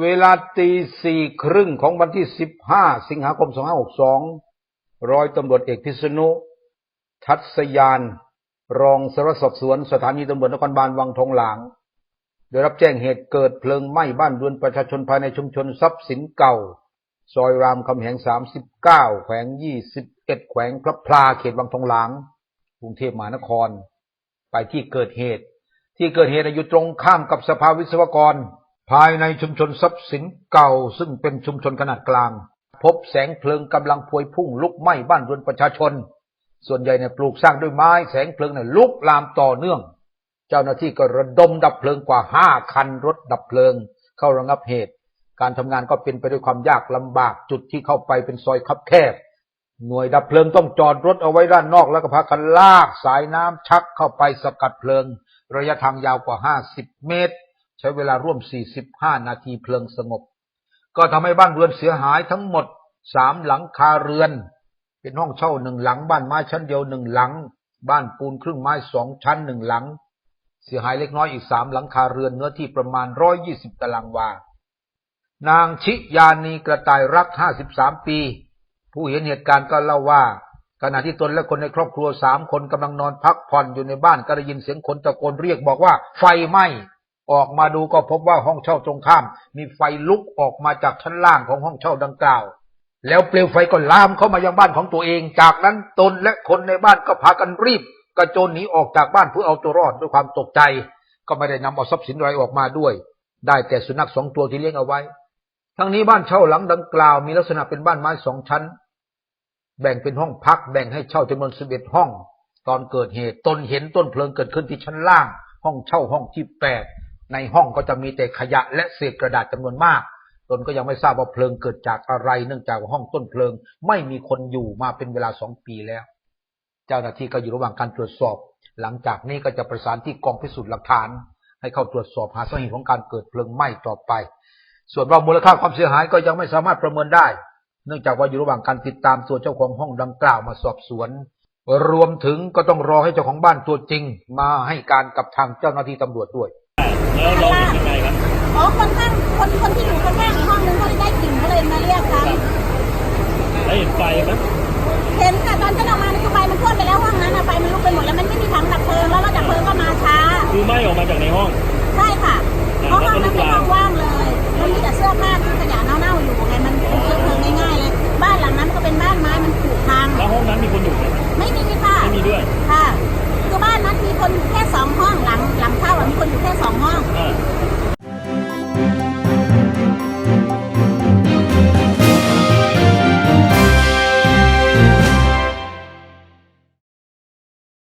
เวลาตีสี่ครึ่งของวันที่สิบห้าสิงหาคมสองห้าหกสองร้อยตำรวจเอกพิษณุ ทัศยาน รองสารสอบสวนสถานีตำรวจนครบาลวังทองหลาง ได้รับแจ้งเหตุเกิดเพลิงไหม้บ้านเรือนประชาชนภายในชุมชนทรัพย์สินเก่า ซอยรามคำแหง39แขวง21แขวงพระพลาเขตวังทองหลางกรุงเทพมหานคร ไปที่เกิดเหตุ ที่เกิดเหตุอยู่ตรงข้ามกับสภาวิศวกร ภายในชุมชนทรัพย์สินเก่าซึ่งเป็นชุมชนขนาดกลาง พบแสงเพลิงกำลังพวยพุ่งลุกไหม้บ้านเรือนประชาชน ส่วนใหญ่เนี่ยปลูกสร้างด้วยไม้แสงเพลิงเนี่ยลุกลามต่อเนื่อง เจ้าหน้าที่ก็ระดมดับเพลิงกว่าห้าคันรถดับเพลิง เข้าระงับเหตุ การทำงานก็เป็นไปด้วยความยากลำบากจุดที่เข้าไปเป็นซอยคับแคบหน่วยดับเพลิงต้องจอดรถเอาไว้ด้านนอกแล้วก็พากันลากสายน้ำชักเข้าไปสกัดเพลิง ระยะทางยาวกว่า50เมตร ใช้เวลาร่วม 45 นาทีเพลิงสงบ ก็ทำให้บ้านเรือนเสียหายทั้งหมดสามหลังคาเรือน เป็นห้องเช่าหนึ่งหลัง บ้านไม้ชั้นเดียวหนึ่งหลัง บ้านปูนครึ่งไม้สองชั้นหนึ่งหลัง เสียหายเล็กน้อยอีกสามหลังคาเรือนเนื้อที่ประมาณร้อยยี่สิบตารางวา นางชิยานีกระต่ายรักห้าสิบสามปี ผู้เห็นเหตุการณ์ก็เล่าว่าขณะที่ตนและคนในครอบครัวสามคนกำลังนอนพักผ่อนอยู่ในบ้านก็ได้ยินเสียงคนตะโกนเรียกบอกว่าไฟไหม้ ออกมาดูก็พบว่าห้องเช่าตรงข้าม มีไฟลุกออกมาจากชั้นล่างของห้องเช่าดังกล่าว แล้วเปลวไฟก็ลามเข้ามายังบ้านของตัวเอง จากนั้นตนและคนในบ้านก็พากันรีบ กระโจนหนีออกจากบ้านเพื่อเอาตัวรอดด้วยความตกใจ ก็ไม่ได้นำเอาทรัพย์สินอะไรออกมาด้วย ได้แต่สุนัขสองตัวที่เลี้ยงเอาไว้ ทั้งนี้บ้านเช่าหลังดังกล่าว มีลักษณะเป็นบ้านไม้สองชั้น แบ่งเป็นห้องพักแบ่งให้เช่าจำนวนสิบเอ็ดห้อง ตอนเกิดเหตุตนเห็นต้นเพลิงเกิดขึ้นที่ชั้นล่าง ห้องเช่าห้องที่แปด ในห้องก็จะมีแต่ขยะและเศษกระดาษจำนวนมาก ตนก็ยังไม่ทราบว่าเพลิงเกิดจากอะไร เนื่องจากว่าห้องต้นเพลิง ไม่มีคนอยู่มาเป็นเวลาสองปีแล้ว เจ้าหน้าที่ก็อยู่ระหว่างการตรวจสอบ หลังจากนี้ก็จะประสานที่กองพิสูจน์หลักฐาน ให้เข้าตรวจสอบหาสาเหตุของการเกิดเพลิงไหม้ต่อไป ส่วนว่ามูลค่าความเสียหายก็ยังไม่สามารถประเมินได้ เนื่องจากว่าอยู่ระหว่างการติดตามตัวเจ้าของห้องดังกล่าวมาสอบสวนรวมถึงก็ต้องรอให้เจ้าของบ้านตัวจริง มาให้การกับทางเจ้าหน้าที่ตำรวจด้วย แล้วเราเห็นยังไงครับ อ๋อ คนข้าง คนคนที่อยู่ข้างๆอีกห้องนึงเขาได้กลิ่นเขาเลยมาเรียกค่ะแล้วเห็นไฟไหมเห็นค่ะตอนที่เรามานี่คือไฟมันท่วมไปแล้วห้องนั้นอะไฟมันลุกไปหมดแล้วมันไม่มีถังดับเพลิงแล้วรถดับเพลิงก็มาช้า คือไหม้ออกมาจากในห้อง ใช่ค่ะ เพราะห้องนั้นเป็นห้องว่างเลย มันมีแต่เสื้อผ้าที่ขยะเน่าๆอยู่ไง มันเป็นเชื้อเพลิงง่ายๆเลย บ้านหลังนั้นก็เป็นบ้านไม้มัน